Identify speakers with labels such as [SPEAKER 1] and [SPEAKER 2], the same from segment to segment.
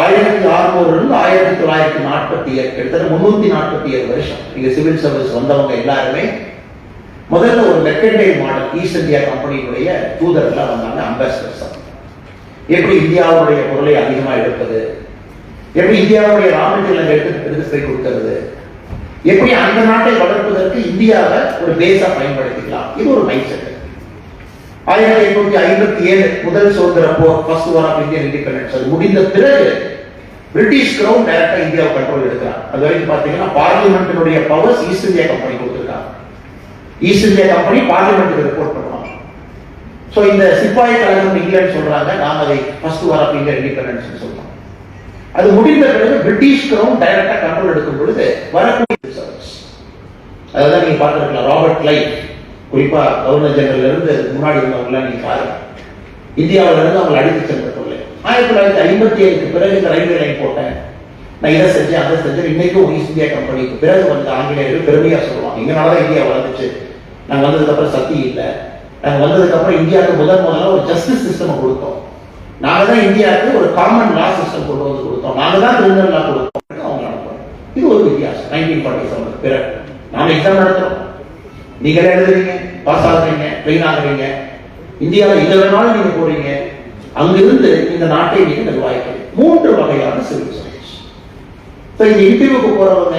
[SPEAKER 1] ஆயிரத்தி அறுநூறுல ஆயிரத்தி தொள்ளாயிரத்தி நாற்பத்தி ஏழு கிட்டத்தட்ட முன்னூத்தி நாற்பத்தி ஏழு வருஷம். இங்க சிவில் சர்வீஸ் வந்தவங்க எல்லாருமே முதல்ல ஒரு மெர்கண்டைல் மாடல் ஈஸ்ட் இந்தியா கம்பெனியுடைய தூதர்களா வந்தாங்க அம்பாசிடர்ஸ் எப்படி இந்தியாவுடைய பொருளை அதிகமா எடுப்பது? எப்படி இந்தியாவுடைய ரா மெட்டீரியல் எடுத்து எடுத்து போய் கொடுக்கறது? எப்படி அந்த நாட்டை வளர்ப்பதற்கு இந்தியாவை ஒரு பேஸா பயன்படுத்திக்கலாம்? இது ஒரு மைண்ட் செட் ஆயிரத்தி எட்நூத்தி ஐம்பத்தி ஏழு முதல் சுதந்திர போர் first war of Indian independence அது முடிந்த பிறகு பிரிட்டிஷ் கிரவுன் டைரக்டா இந்தியாவை கண்ட்ரோல் எடுக்கிறாங்க அது வரைக்கும் பாத்தீங்கன்னா பார்லிமெண்டினுடைய பவர்ஸ் ஈஸ்ட் இந்தியா கம்பெனி கொடுத்துருக்காங்க. ஈஸ்ட் இந்தியா கம்பெனி பார்லிமெண்ட்டுக்கு ரிப்போர்ட் பண்ணுவாங்க. ஸோ இந்த சிப்பாய் கழகம் இங்கிலாந்து சொல்றாங்க. நாம் அதை first war of India independence சொல்றோம். அது முடிந்த பிறகு பிரிட்டிஷ் கிரவுன் டைரக்டா கண்ட்ரோல் எடுக்கும் பொழுது வரக்கூடிய சர்வீஸ் அதெல்லாம் நீங்க பார்த்துருக்கலாம் ராபர்ட் லைட் குறிப்பா கவர்னர் ஜெனரல் இருந்து முன்னாடி இருந்தவங்களாம் நீங்க பாருங்க. இந்தியாவில இருந்து அவங்களை அடித்து சென்ற தொல்லை ஆயிரத்தி தொள்ளாயிரத்தி ஐம்பத்தி ஏழுக்கு பிறகு இந்த ரயில்வே லைன் போட்டேன். நான் இதை செஞ்சேன் அதை செஞ்சேன். இன்னைக்கும் ஈஸ்ட் இந்தியா கம்பெனிக்கு பிறகு வந்த ஆங்கிலேயர்கள் பெருமையா சொல்லுவாங்க. எங்கனாலதான் இந்தியா வளர்ந்துச்சு. நாங்க வந்ததுக்கு அப்புறம் சக்தி இல்லை. நாங்க வந்ததுக்கு அப்புறம் இந்தியாவுக்கு முதல் முதல்ல ஒரு ஜஸ்டிஸ் சிஸ்டம் கொடுத்தோம். நாங்க தான் இந்தியாவுக்கு ஒரு காமன் லா சிஸ்டம் கொண்டு வந்து கொடுத்தோம். நாங்க தான் கிரிமினல் லா கொடுத்தோம். அவங்க அனுப்புறோம் இது ஒரு வித்தியாசம். நைன்டீன் ஃபார்ட்டி செவன் பிறகு நாம எக்ஸாம் நடத்துறோம். நீங்களே எழுதுறீங்க. பாஸ் ஆகுறீங்க ட்ரெயின் ஆகுறீங்க இந்தியாவில் எங்க வேணாலும் நீங்க போறீங்க அங்கிருந்து இந்த நாட்டை நீங்க நிர்வாகிக்கிறீங்க மூன்று வகையான சிவில் சர்வீஸ் இந்த இன்டர்வியூக்கு போறவங்க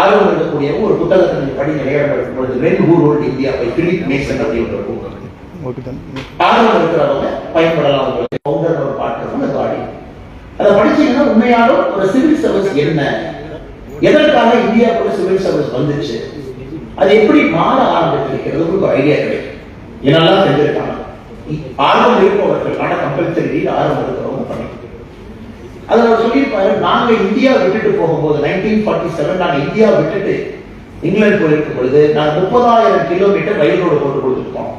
[SPEAKER 1] ஆர்வம் இருக்கக்கூடியவங்க ஒரு புத்தகத்தை நீங்க படிங்க நேரம் பொழுது ரெண்டு ஊர் old India by Philip Mason அப்படின்னு ஒரு புத்தகம் ஆர்வம் இருக்கிறவங்க பயன்படலாம் உங்களுக்கு. பவுண்டர் ஒரு பாட்டு பாடி. அதை படிச்சீங்கன்னா உண்மையாலும் ஒரு சிவில் சர்வீஸ் என்ன? எதற்காக இந்தியாவுக்குள்ள சிவில் சர்வீஸ் வந்துச்சு? அது எப்படி மாற ஆரம்பித்திருக்கிறது உங்களுக்கு ஒரு ஐடியா கிடைக்கும். என்னெல்லாம் செஞ்சிருக்காங்க? ஆர்வம் இருப்பவர்கள் ஆனா கம்பல்சரி ஆர்வம் இருக்கிறவங்க பண்ணிக்கிட்டு அதை அவர் சொல்லியிருப்பாரு நாங்க இந்தியா விட்டுட்டு போகும்போது நைன்டீன் ஃபார்ட்டி செவன் நாங்க இந்தியா விட்டுட்டு இங்கிலாந்து போயிருக்கும் பொழுது நாங்க முப்பதாயிரம் கிலோமீட்டர் ரயில் ரோடு போட்டு கொடுத்துருப்போம்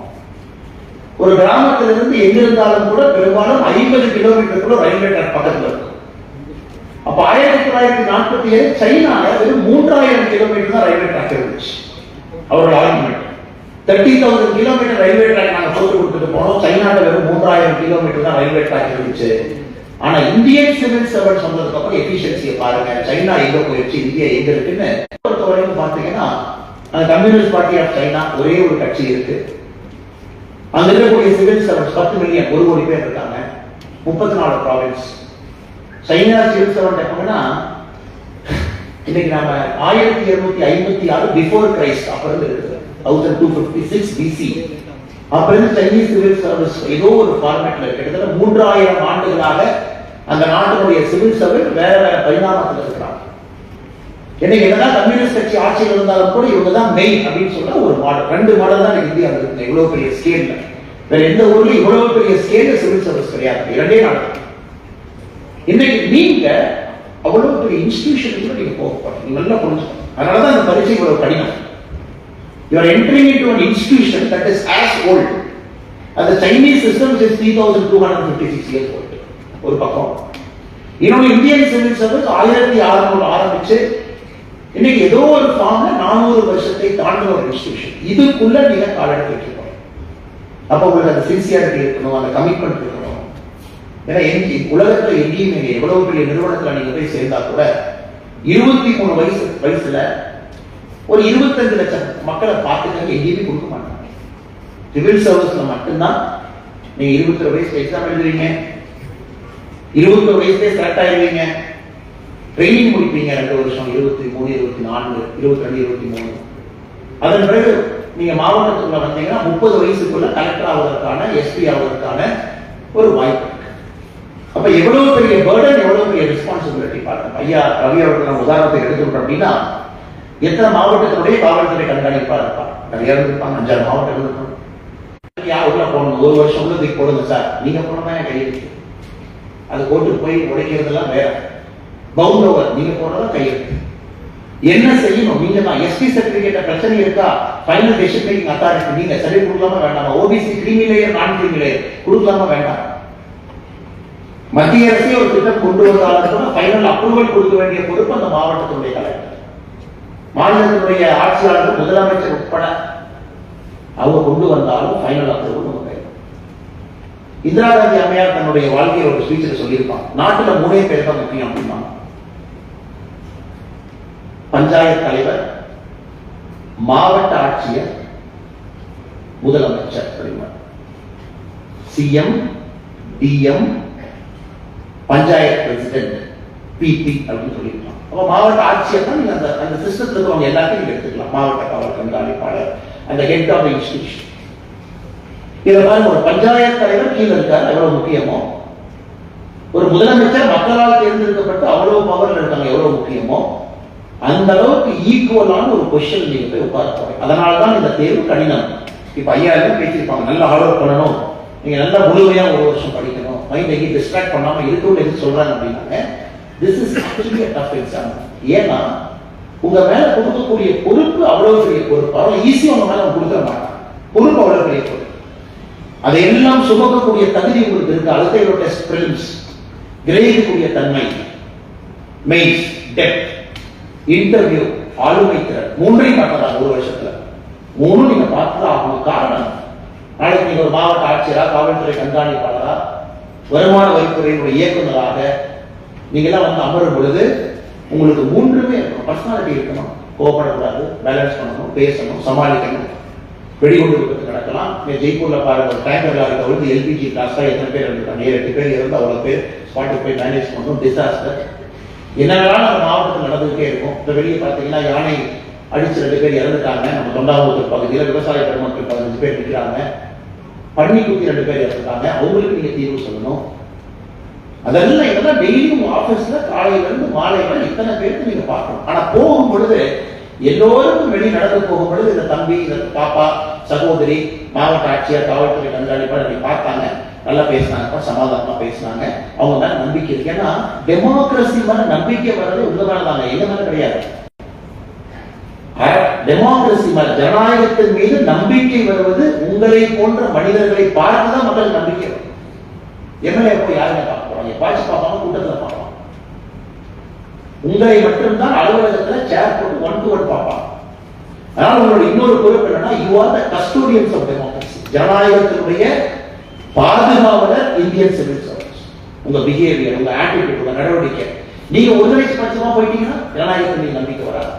[SPEAKER 1] ஒரு கிராமத்திலிருந்து எங்க இருந்தாலும் கூட பெரும்பாலும் ஐம்பது கிலோமீட்டருக்குள்ள ரயில்வே ட்ராக் பக்கத்துல இருக்கும். அப்ப ஆயிரத்தி தொள்ளாயிரத்தி நாற்பத்தி ஏழு சைனால வெறும் மூன்றாயிரம் கிலோமீட்டர் தான் ரயில்வே ட்ராக் இருந்துச்சு. அவரோட argument thirty thousand kilometre railway track நாங்கள் போட்டு கொடுத்துட்டு போனோம் சைனால வெறும் மூன்றாயிரம் கிலோமீட்டர் தான் ரயில்வே ட்ராக் இருந்துச்சு. ஆனா இந்தியன் சிவில் சர்வன்ஸ் வந்ததுக்கு அப்புறம் எஃபிஷியன்சியை பாருங்க. சைனா எங்க போயிடுச்சு இந்தியா எங்க இருக்குன்னு பொறுத்தவரைக்கும் வரைக்கும் அந்த கம்யூனிஸ்ட் பார்ட்டி ஆஃப் சைனா ஒரே ஒரு கட்சி இருக்கு. அங்க இருக்கக்கூடிய சிவில் சர்வன்ஸ் பத்து மில்லியன் ஒரு கோடி பேர் இருக்காங்க. முப்பத்தி நாலு ப்ராவின்ஸ் சைனா சிவில் சர்வன்ட் எப்பங்கன்னா இன்னைக்கு நாம ஆயிரத்தி இருநூத்தி ஐம்பத்தி ஆறு பிஃபோர் கிரைஸ்ட் அப்ப இருந்து இருக்குது thousand two fifty six BC அப்ப இருந்து சைனீஸ் சிவில் சர்வீஸ் ஏதோ ஒரு ஃபார்மேட்ல கிட்டத்தட்ட மூன்றாயிரம் ஆண்டுகளாக அந்த நாட்டினுடைய சிவில் சர்வீஸ் வேற வேற பரிணாமத்தில் இருக்கிறாங்க. இன்னைக்கு என்னதான் கம்யூனிஸ்ட் கட்சி ஆட்சியில் இருந்தாலும் கூட இவங்க தான் மெயின் அப்படின்னு சொன்னா ஒரு மாடல் ரெண்டு மாடல் தான் இந்தியா இந்தியாவில் இருக்கு இவ்வளவு பெரிய ஸ்கேல்ல வேற எந்த ஊர்லயும் இவ்வளவு பெரிய ஸ்கேல்ல சிவில் சர்வீஸ் கிடையாது. இரண்டே நாடு இன்னைக்கு நீங்க அவ்வளோ பெரிய இன்ஸ்டிடியூஷன் நீங்கள் போக போறீங்க. நீங்க நல்லா புரிஞ்சுக்கணும் அதனாலதான் அந்த பரீட்சை இவ்வளோ கடினம். You are institution that is as that is as old. As the Chinese system which is 3256 years old. ஒரு பக்கம். இன்னொரு இந்தியன் சிவில் சர்வீஸ் ஆயிரத்தி அறுநூறு ஆரம்பிச்சு இன்னைக்கு ஏதோ ஒரு ஃபார்ம்ல நானூறு வருஷத்தை தாண்டின ஒரு இன்ஸ்டியூஷன் இதுக்குள்ள நீங்க காலெடுத்து வைக்கணும் அப்ப உங்களுக்கு அந்த சின்சியாரிட்டி இருக்கணும் அந்த கமிட்மெண்ட் இருக்கணும். ஏன்னா எங்கி உலகத்துல எங்கேயும் நீங்க எவ்வளவு பெரிய நிறுவனத்துல நீங்க போய் சேர்ந்தா கூட இருபத்தி மூணு வயசு வயசுல ஒரு இருபத்தஞ்சு லட்சம் மக்களை பார்த்துக்க எங்கேயுமே கொடுக்க மாட்டாங்க. சிவில் சர்வீஸ்ல மட்டும்தான் நீங்க இருபத்தி வயசுல எக்ஸாம் எழுதுவீங்க. இருபத்தொரு வயசுலே செலக்ட் ஆயிருவீங்க. ட்ரைனிங் முடிப்பீங்க ரெண்டு வருஷம் இருபத்தி மூணு இருபத்தி நான்கு இருபத்தி ரெண்டு இருபத்தி மூணு. அதன் பிறகு நீங்க மாவட்டத்துக்குள்ள வந்தீங்கன்னா முப்பது வயசுக்குள்ள கலெக்டர் ஆவதற்கான எஸ்பி ஆவதற்கான ஒரு வாய்ப்பு அப்ப எவ்வளவு பெரிய பேர்டன் எவ்வளவு பெரிய ரெஸ்பான்சிபிலிட்டி பாருங்க ஐயா ரவி அவர்கள் நம்ம உதாரணத்தை எடுத்துக்கிட்டோம் அப்படின்னா எத்தனை மாவட்டத்தினுடைய காவல்துறை கண்காணிப்பா இருப்பாங்க நிறைய இருப்பாங்க அஞ்சாறு மாவட்டம் இருக்கும் யார் உள்ள போகணும் ஒரு வருஷம் உள்ள போடுங்க சார். நீங்க போனதான் என் கையெழுத்து அது கோர்ட்டுக்கு போய் உடைக்கிறதெல்லாம் வேற. பவுண்ட் ஓவர் நீங்க போனதா கையெழுத்து என்ன செய்யணும்? நீங்க தான். எஸ்டி சர்டிபிகேட் பிரச்சனை இருக்கா? ஃபைனல் டெசிஷன் மேக்கிங் அத்தாரிட்டி நீங்க சரி கொடுக்கலாமா வேண்டாமா? ஓபிசி கிரீமி லேயர் நான் கிரீமி லேயர் கொடுக்கலாமா? வேண்டாம். மத்திய அரசே ஒரு திட்டம் கொண்டு வந்தாலும் ஃபைனல் அப்ரூவல் கொடுக்க வேண்டிய பொறுப்பு அந்த மாவட்டத்தினுடைய கலெக்டர் மாநிலத்தினுடைய ஆட்சியாளர் முதலமைச்சர் உட்பட அவங்க கொண்டு வந்தாலும் ஃபைனல் அப்ரூவல் நம்ம கையில். இந்திரா காந்தி அம்மையார் தன்னுடைய வாழ்க்கையை ஒரு ஸ்பீச்சில் சொல்லியிருப்பாங்க. நாட்டில் மூணே பேர் தான் முக்கியம் அப்படின்னா. பஞ்சாயத்து தலைவர் மாவட்ட ஆட்சியர் முதலமைச்சர் அப்படின்னா CM DM panchayat president P அப்படின்னு சொல்லியிருக்கலாம் அப்போ மாவட்ட ஆட்சியர் தான் அந்த அந்த சிஸ்டத்தில் இருக்கிறவங்க எல்லாத்தையும் எடுத்துக்கலாம். மாவட்ட காவல் கண்காணிப்பாளர் அந்த ஹெட் ஆஃப் இன்ஸ்டிடியூஷன் இதை பாருங்க ஒரு பஞ்சாயத்து தலைவர் கீழே இருக்காரு எவ்வளவு முக்கியமோ. ஒரு முதலமைச்சர் மக்களால் தேர்ந்தெடுக்கப்பட்டு அவ்வளவு பவர்ல இருக்காங்க எவ்வளவு முக்கியமோ. அந்த அளவுக்கு ஈக்குவலான ஒரு கொஸ்டின் நீங்க போய் உட்கார போறீங்க. அதனால தான் இந்த தேர்வு கடினம். இப்ப ஐயாயிரம் பேசியிருப்பாங்க நல்லா ஆலோசனை பண்ணணும். நீங்க நல்லா முழுமையா ஒரு வருஷம் படிக்கணும். மைண்ட் எங்கேயும் டிஸ்ட்ராக்ட் பண்ணாம இருக்கணும் எது சொல்றாங்க அப்படின்னாங்க this is actually tough exam ஏன்னா உங்க மேல கொடுக்கக்கூடிய பொறுப்பு அவ்வளவு பெரிய பொறுப்பு. அவ்வளவு ஈஸியா உங்க மேல கொடுக்க மாட்டாங்க. பொறுப்பு அவ்வளவு பெரிய பொறுப்பு. அதையெல்லாம் சுமக்கக்கூடிய தகுதி உங்களுக்கு இருக்கு. அழுத்தையோட டெஸ்ட் பிரிலிம்ஸ் கிரகிக்கக்கூடிய தன்மை. மெயின்ஸ் டெப்த் இன்டர்வியூ ஆளுமை திறன். மூன்றையும் பார்க்கலாம் ஒரு வருஷத்துல. மூணு நீங்க பார்த்தா ஆகணும். காரணம் நாளைக்கு நீங்க ஒரு மாவட்ட ஆட்சியரா காவல்துறை கண்காணிப்பாளரா வருமான வரித்துறையினுடைய இயக்குநராக நீங்க எல்லாம் வந்து அமரும் பொழுது உங்களுக்கு மூன்றுமே இருக்கணும். பர்சனாலிட்டி இருக்கணும். கோபப்படக்கூடாது பேலன்ஸ் பண்ணணும். பேசணும். சமாளிக்கணும். வெடிகுண்டு விபத்து நடக்கலாம். நீங்க ஜெய்ப்பூர்ல பாருங்க. ஒரு டேங்கர் லாரி கவிழ்ந்து எல்பிஜி பிளாஸ்டா எத்தனை பேர் இருந்திருக்காங்க? ஏழு எட்டு பேர் இருந்து அவ்வளவு பேர் ஸ்பாட்டுக்கு போய் மேனேஜ் பண்ணணும். டிசாஸ்டர் என்னெல்லாம் நம்ம மாவட்டத்தில் நடந்துகிட்டே இருக்கும். இப்போ வெளியே பார்த்தீங்கன்னா யானை அடிச்சு ரெண்டு பேர் இறந்துட்டாங்க. நம்ம தொண்டாமுத்தூர் பகுதியில் விவசாய பெருமக்கள் பதினஞ்சு பேர் நிற்கிறாங்க பன்னிக்குட்டி ரெண்டு பேர் இருக்காங்க அவங்களுக்கு நீங்க தீர்வு சொல்லணும். அதெல்லாம் இதெல்லாம் டெய்லியும் ஆபீஸ்ல காலையில இருந்து மாலை வரை இத்தனை பேருக்கு நீங்க பார்க்கணும். ஆனா போகும் பொழுது எல்லோருக்கும் வெளியே நடந்து போகும் பொழுது இந்த தம்பி இந்த பாப்பா சகோதரி மாவட்ட ஆட்சியர் காவல்துறை கண்காணிப்பாளர் நீங்க பார்த்தாங்க. நல்லா பேசினாங்க. சமாதானமா பேசினாங்க. அவங்க மேல நம்பிக்கை இருக்கு. ஏன்னா டெமோக்ரஸி மேல நம்பிக்கை வர்றது உங்க மேல எங்க மேல கிடையாது. டெமோக்ரஸி ஜனநாயகத்தின் மீது நம்பிக்கை வருவது உங்களை போன்ற மனிதர்களை பார்த்துதான் மக்கள் நம்பிக்கை வரும். எம்எல்ஏ போய் யாருமே பார்க்க போறாங்க? பாய்ச்சி பார்ப்பாங்க கூட்டத்தில் பார்ப்பாங்க. உங்களை மட்டும்தான் அலுவலகத்துல சேர் போட்டு ஒன் டு ஒன் பார்ப்பாங்க. அதனால உங்களோட இன்னொரு பொறுப்பு என்னன்னா you are the custodians of democracy ஜனநாயகத்தினுடைய பாதுகாவலர் இந்தியன் சிவில் சர்வீஸ் உங்க பிஹேவியர் உங்க ஆட்டிடியூட் உங்க நடவடிக்கை. நீங்க ஒருங்கிணைச்சு பட்சமா போயிட்டீங்கன்னா ஜனநாயகத்தின் நம்பிக்கை வராது.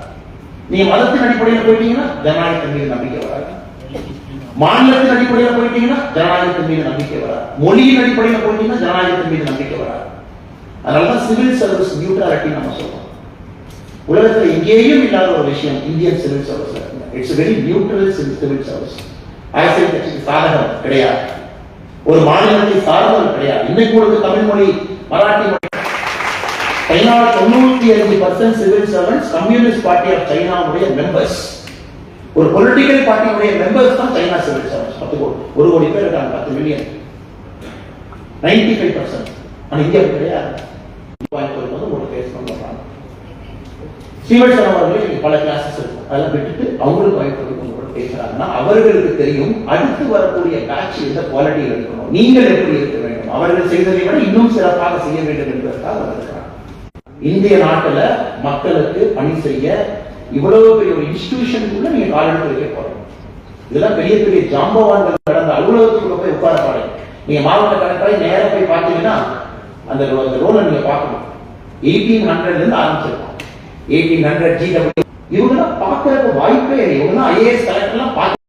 [SPEAKER 1] நீங்க மதத்தின் அடிப்படையில் போயிட்டீங்கன்னா ஜனநாயகத்தின் மீது நம்பிக்கை வராது. மாநிலத்தின் அடிப்படையில் போயிட்டீங்கன்னா ஜனநாயகத்தின் மீது நம்பிக்கை வராது. மொழியின் அடிப்படையில் போயிட்டீங்கன்னா ஜனநாயகத்தின் மீது நம்பிக்கை வராது. அதனாலதான் சிவில் சர்வீஸ் நியூட்ராலிட்டி நம்ம சொல்றோம். உலகத்துல எங்கேயும் இல்லாத ஒரு விஷயம் Indian civil service. It's very neutral civil service அரசியல் கட்சிக்கு சாதகம் கிடையாது. ஒரு மாநிலத்தை சார்ந்தவர் கிடையாது. இன்னைக்கு உங்களுக்கு தமிழ் மொழி மராட்டி மொழி சைனாவில் தொண்ணூத்தி அஞ்சு percent civil servants communist party of சைனாவுடைய members ஒரு பொலிட்டிக்கல் பார்ட்டியுடைய மெம்பர்ஸ் தான் சைனா சிவில் சர்வன்ஸ் பத்து கோடி. ஒரு கோடி பேர் இருக்காங்க பத்து மில்லியன் நைன்டி ஃபைவ் பர்சன்ட் ஆனால் இந்தியாவுக்கு கிடையாது கோயம்புத்தூர் வந்து ஒரு பேசணும் சொல்றாங்க ஸ்ரீவட்சன் அவர்களே பல கிளாஸஸ் இருக்கும். அதெல்லாம் விட்டுட்டு அவங்களுக்கு கோயம்புத்தூருக்கு உங்களோட பேசுறாங்கன்னா அவர்களுக்கு தெரியும் அடுத்து வரக்கூடிய பேட்ச் எந்த குவாலிட்டியில் இருக்கணும். நீங்கள் எப்படி இருக்க வேண்டும்? அவர்கள் செய்ததை விட இன்னும் சிறப்பாக செய்ய வேண்டும் என்பதற்காக வந்திருக்கிறாங்க. இந்திய நாட்டுல மக்களுக்கு பணி செய்ய இவ்வளவு பெரிய ஒரு இன்ஸ்டிடியூஷனுக்குள்ள நீங்க காலெடுத்து வைக்க இதெல்லாம் பெரிய பெரிய ஜாம்பவான்கள் நடந்த அலுவலகத்துக்குள்ள போய் உட்கார பாருங்க. நீங்க மாவட்ட கணக்காய் நேரம் போய் பார்த்தீங்கன்னா அந்த அந்த ரோலை நீங்க பார்க்கணும். எயிட்டீன் ஹண்ட்ரட்ல இருந்து ஆரம்பிச்சிருக்கோம் எயிட்டீன் ஹண்ட்ரட் ஜிடபிள்யூ இவங்கெல்லாம் பார்க்கறதுக்கு வாய்ப்பே இல்லை. இவங்கெல்லாம் ஐஏஎஸ் கலெக்டர்லாம் பார்க்க